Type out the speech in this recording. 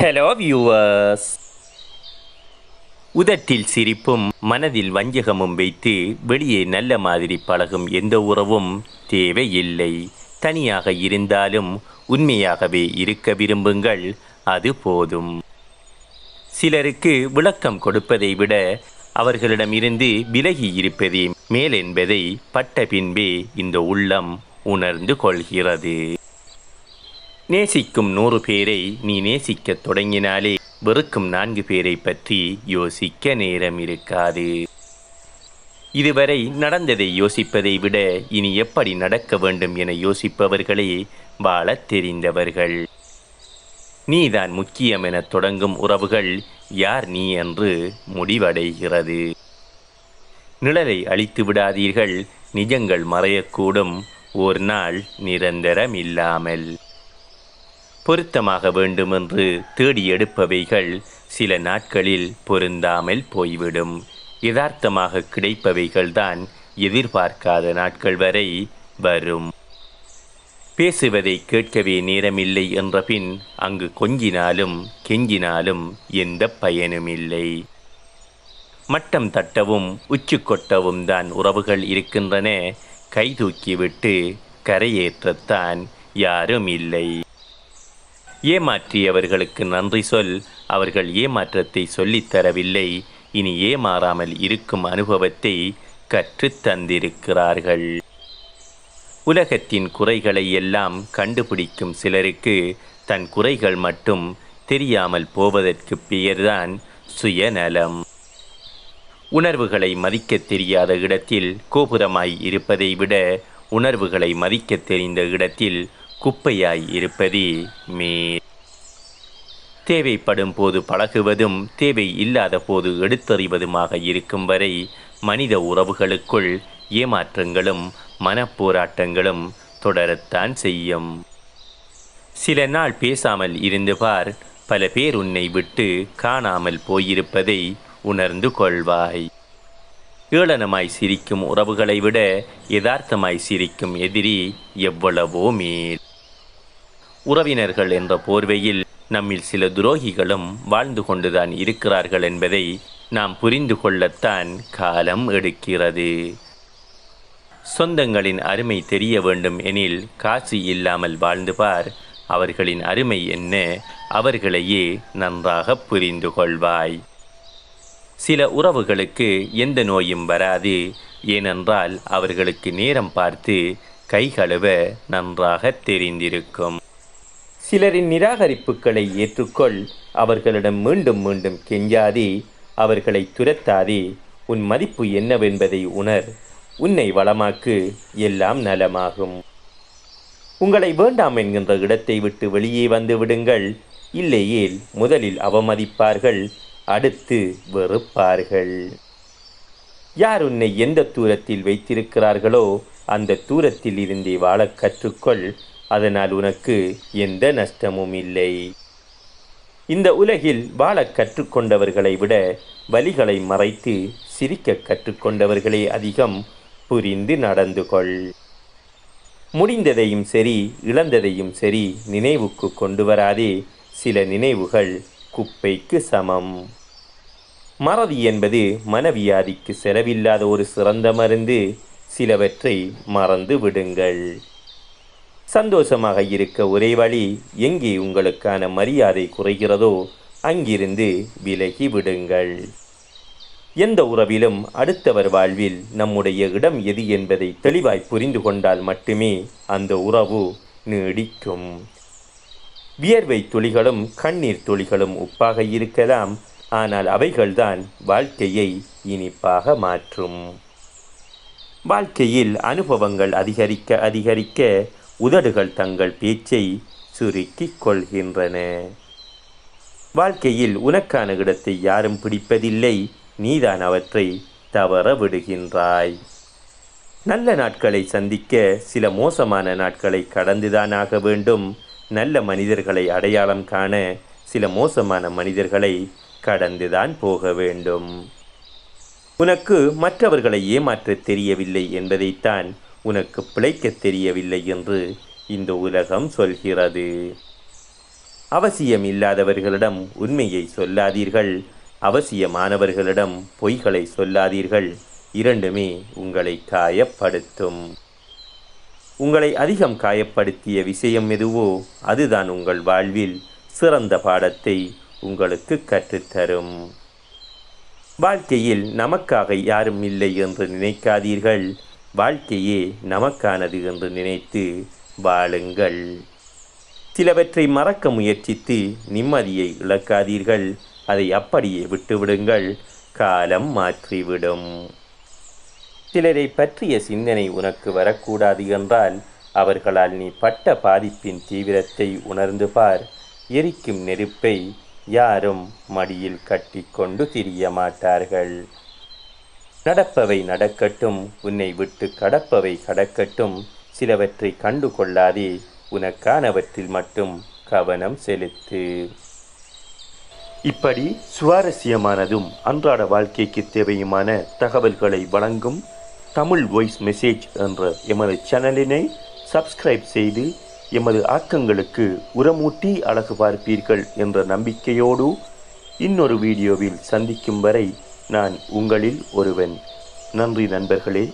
Hello viewers உதட்டில் சிரிப்பும் மனதில் வஞ்சகமும் வைத்து வெளியே நல்ல மாதிரி பழகும் எந்த உறவும் தேவையில்லை. தனியாக இருந்தாலும் உண்மையாகவே இருக்க விரும்புங்கள் அது போதும். சிலருக்கு விளக்கம் கொடுப்பதை விட அவர்களிடமிருந்து விலகி இருப்பதே மேலென்பதை பட்ட பின்பே இந்த உள்ளம் உணர்ந்து கொள்கிறது. நேசிக்கும் நூறு பேரை நீ நேசிக்கத் தொடங்கினாலே வெறுக்கும் நான்கு பேரை பற்றி யோசிக்க நேரம் இருக்காது. இதுவரை நடந்ததை யோசிப்பதை விட இனி எப்படி நடக்க வேண்டும் என யோசிப்பவர்களே வாழத் தெரிந்தவர்கள். நீதான் முக்கியம் என தொடங்கும் உறவுகள் யார் நீ என்று முடிவடைகிறது. நிழலை அழித்து விடாதீர்கள் நிஜங்கள் மறையக்கூடும் ஒரு நாள் நிரந்தரம் இல்லாமல் பொருத்தமாக வேண்டுமென்று தேடி எடுப்பவைகள் சில நாட்களில் பொருந்தாமல் போய்விடும். யதார்த்தமாக கிடைப்பவைகள்தான் எதிர்பார்க்காத நாட்கள் வரை வரும். பேசுவதை கேட்கவே நேரமில்லை என்ற பின் அங்கு கொஞ்சினாலும் கெஞ்சினாலும் எந்த பயனுமில்லை. மட்டம் தட்டவும் உச்சு கொட்டவும் தான் உறவுகள் இருக்கின்றன. கைதூக்கிவிட்டு கரையேற்றத்தான் யாரும் இல்லை ஏமாற்றியவர்களுக்கு நன்றி சொல். அவர்கள் ஏமாற்றத்தை சொல்லித் தரவில்லை. இனி ஏமாறாமல் இருக்கும் அனுபவத்தை கற்றுத்தந்திருக்கிறார்கள் உலகத்தின் குறைகளை எல்லாம் கண்டுபிடிக்கும் சிலருக்கு தன் குறைகள் மட்டும் தெரியாமல் போவதற்கு பெயர்தான் சுயநலம். உணர்வுகளை மதிக்க தெரியாத இடத்தில் கோபுரமாய் இருப்பதை விட உணர்வுகளை மதிக்க தெரிந்த இடத்தில் குப்பையாய் இருப்பதே மேல். தேவைப்படும் போது பழகுவதும் தேவை இல்லாத போது எடுத்தறிவதுமாக இருக்கும் வரை மனித உறவுகளுக்குள் ஏமாற்றங்களும் மனப்போராட்டங்களும் தொடரத்தான் செய்யும். சில நாள் பேசாமல் இருந்து பார் பல பேர் உன்னை விட்டு காணாமல் போயிருப்பதை உணர்ந்து கொள்வாய். ஏளனமாய் சிரிக்கும் உறவுகளை விட யதார்த்தமாய் சிரிக்கும் எதிரி எவ்வளவோ மேல். உறவினர்கள் என்ற போர்வையில் நம்மில் சில துரோகிகளும் வாழ்ந்து கொண்டுதான் இருக்கிறார்கள் என்பதை நாம் புரிந்து கொள்ளத்தான் காலம் எடுக்கிறது. சொந்தங்களின் அருமை தெரிய வேண்டும் எனில் காசு இல்லாமல் வாழ்ந்து பார். அவர்களின் அருமை என்ன? அவர்களையே நன்றாக புரிந்து கொள்வாய். சில உறவுகளுக்கு எந்த நோயும் வராது. ஏனென்றால் அவர்களுக்கு நேரம் பார்த்து கை கழுவ நன்றாக தெரிந்திருக்கும். சிலரின் நிராகரிப்புகளை ஏற்றுக்கொள். அவர்களிடம் மீண்டும் மீண்டும் கெஞ்சாதே. அவர்களை துரத்தாதே. உன் மதிப்பு என்னவென்பதை உணர். உன்னை வளமாக்கு. எல்லாம் நலமாகும். உங்களை வேண்டாம் என்கின்ற இடத்தை விட்டு வெளியே வந்து விடுங்கள். இல்லையேல் முதலில் அவமதிப்பார்கள். அடுத்து வெறுப்பார்கள். யார் உன்னை எந்த தூரத்தில் வைத்திருக்கிறார்களோ அந்த தூரத்தில் இருந்தே வாழக் கற்றுக்கொள். அதனால் உனக்கு எந்த நஷ்டமும் இல்லை. இந்த உலகில் வாழக் கற்றுக்கொண்டவர்களை விட வலிகளை மறைத்து சிரிக்க கற்றுக்கொண்டவர்களே அதிகம். புரிந்து நடந்து கொள். முடிந்ததையும் சரி இழந்ததையும் சரி நினைவுக்கு கொண்டு வராதே. சில நினைவுகள் குப்பைக்கு சமம். மறதி என்பது மனவியாதிக்கு செலவில்லாத ஒரு சிறந்த மருந்து. சிலவற்றை மறந்து விடுங்கள். சந்தோஷமாக இருக்க ஒரே வழி எங்கே உங்களுக்கான மரியாதை குறைகிறதோ அங்கிருந்து விலகி விடுங்கள். எந்த உறவிலும் அடுத்தவர் வாழ்வில் நம்முடைய இடம் எது என்பதை தெளிவாய் புரிந்து கொண்டால் மட்டுமே அந்த உறவு நீடிக்கும். வியர்வை துளிகளும் கண்ணீர் துளிகளும் உப்பாக இருக்கலாம் ஆனால் அவைகள்தான் வாழ்க்கையை இனிப்பாக மாற்றும். வாழ்க்கையில் அனுபவங்கள் அதிகரிக்க அதிகரிக்க உதடுகள் தங்கள் பேச்சை சுருக்கிக் கொள்கின்றன. வாழ்க்கையில் உனக்கான இடத்தை யாரும் பிடிப்பதில்லை. நீதான் அவற்றை தவற விடுகின்றாய். நல்ல நாட்களை சந்திக்க சில மோசமான நாட்களை கடந்துதான் ஆக வேண்டும். நல்ல மனிதர்களை அடையாளம் காண சில மோசமான மனிதர்களை கடந்துதான் போக வேண்டும். உனக்கு மற்றவர்களை ஏமாற்ற தெரியவில்லை என்பதைத்தான் உனக்கு பிழைக்கத் தெரியவில்லை என்று இந்த உலகம் சொல்கிறது. அவசியம் இல்லாதவர்களிடம் உண்மையை சொல்லாதீர்கள். அவசியமானவர்களிடம் பொய்களை சொல்லாதீர்கள். இரண்டுமே உங்களை காயப்படுத்தும். உங்களை அதிகம் காயப்படுத்திய விஷயம் எதுவோ அதுதான் உங்கள் வாழ்வில் சிறந்த பாடத்தை உங்களுக்கு கற்றுத்தரும். வாழ்க்கையில் நமக்காக யாரும் இல்லை என்று நினைக்காதீர்கள். வாழ்க்கையே நமக்கானது என்று நினைத்து வாழுங்கள். சிலவற்றை மறக்க முயற்சித்து நிம்மதியை இழக்காதீர்கள். அதை அப்படியே விட்டுவிடுங்கள். காலம் மாற்றிவிடும். சிலரை பற்றிய சிந்தனை உனக்கு வரக்கூடாது என்றால் அவர்களால் நீ பட்ட பாதிப்பின் தீவிரத்தை உணர்ந்து பார். எரிக்கும் நெருப்பை யாரும் மடியில் கட்டிக்கொண்டு திரிய மாட்டார்கள். நடப்பவை நடக்கட்டும் உன்னை விட்டு கடப்பவை கடக்கட்டும் சிலவற்றை கண்டு கொள்ளாதே உனக்கானவற்றில் மட்டும் கவனம் செலுத்து. இப்படி சுவாரஸ்யமானதும் அன்றாட வாழ்க்கைக்கு தேவையுமான தகவல்களை வழங்கும் தமிழ் வாய்ஸ் மெசேஜ் என்ற எமது சேனலினை சப்ஸ்கிரைப் செய்து எமது ஆக்கங்களுக்கு உரமூட்டி அழகு பார்ப்பீர்கள் என்ற நம்பிக்கையோடு இன்னொரு வீடியோவில் சந்திக்கும் வரை நான் உங்களில் ஒருவன். நன்றி நண்பர்களே.